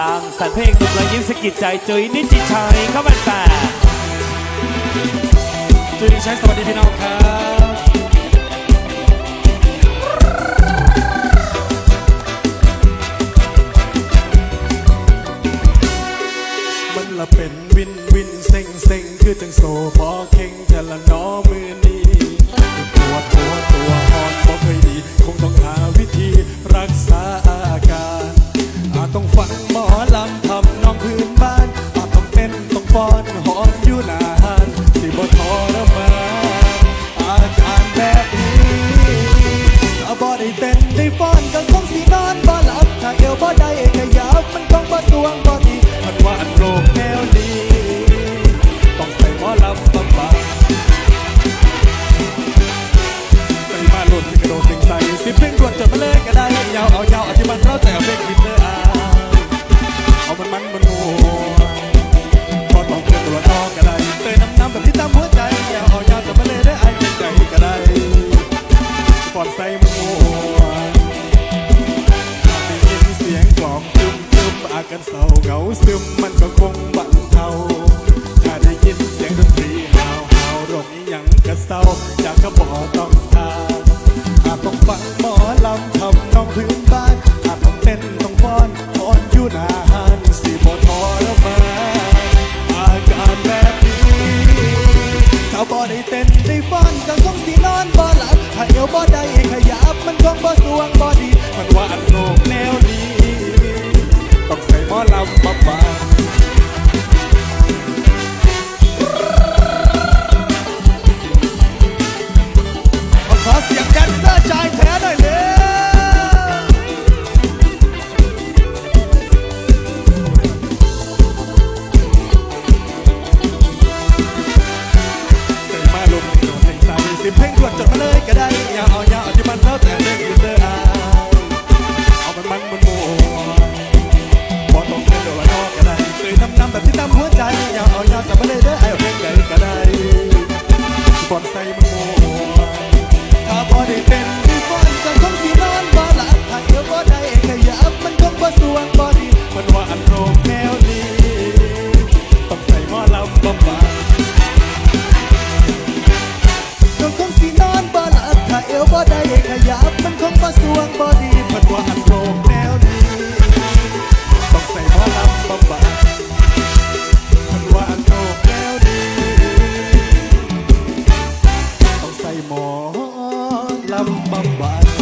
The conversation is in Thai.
ตังสันเพลงหนุ่มรอยยิ้มสะกิดใจจุยนิจิชัยเข้ามาแต่จุยใช้สวัสดีพี่น้องครับมันละเป็นวินวินเซ็งเซ็งคือจังโซพอเข่งแต่ละน้อมือนี้ปวดหัวตั มอลำทำนองพื้นบ้านอาจต้องเต้นต้องฟ้อนหอนอยู่นานสิบ่ทรมานอาการแบบนี้ถ้าบ่ได้เต้นได้ฟ้อนก็คงสินอนบ่หลับถ้าเอวบ่ได้ขยับมันคงบ่สวงบ่ดีมันว่าอันโรคแนวนี้ต้องใส่หมอลำบำบัดใส่มาหลุดสิกระโดดสิงใส่สิเพลงรวดจดมาเลยก็ได้ยาวเอายาวอาที่มันเราแต่เอาเพลงวิน การเศร้าเหงาซึมมันก็คงบรรเทาถ้าได้ยินเสียงดนตรีฮาวฮาวโรคนี้ยังกระเศร้าอยากก็บอกต้องทานอาจต้องฟังหมอลำทำนองพื้นบ้านอาจต้องเต้นต้องฟ้อนฟ้อนอยู่นานสิบทรมาอาการแบบนี้ถ้าบ่ได้เต้นได้ฟ้อนก็คงสินอนบ่หลับถ้าเอวบ่ได้ขยับมันคงบ่สวงบ่ดีมันว่าอันโลกแนว ยก็ได้ยาเอายาวที่มันเท่าแต่เด็กอยู่เด้ออาเอามันมันมันมัวบอต้องเล่นโดนนอกก็ได้เคยทำน้ำแบบที่ตามหัวใจยาเอายาวจะไม่เลยเด้อไอ้เพลงใหญ่ก็ได้บอลใส่มันมัวถ้าพอได้เป็นผู้ฟันจะคงสีนอนบ่หลับถ้าเธอบ่ได้ขยับมันคงบ่สวงบ่ดีมันว่าอันโรมแมวนี้ต้องใส่หม้อลำบ่บา ขยับมันคงบ่สวงบ่ดีมันว่าโลกแนวนี้ต้องใส่หมอลำบำบัดมันว่าหัโลกแนวนี้ต้องใส่หมอลำบำบัด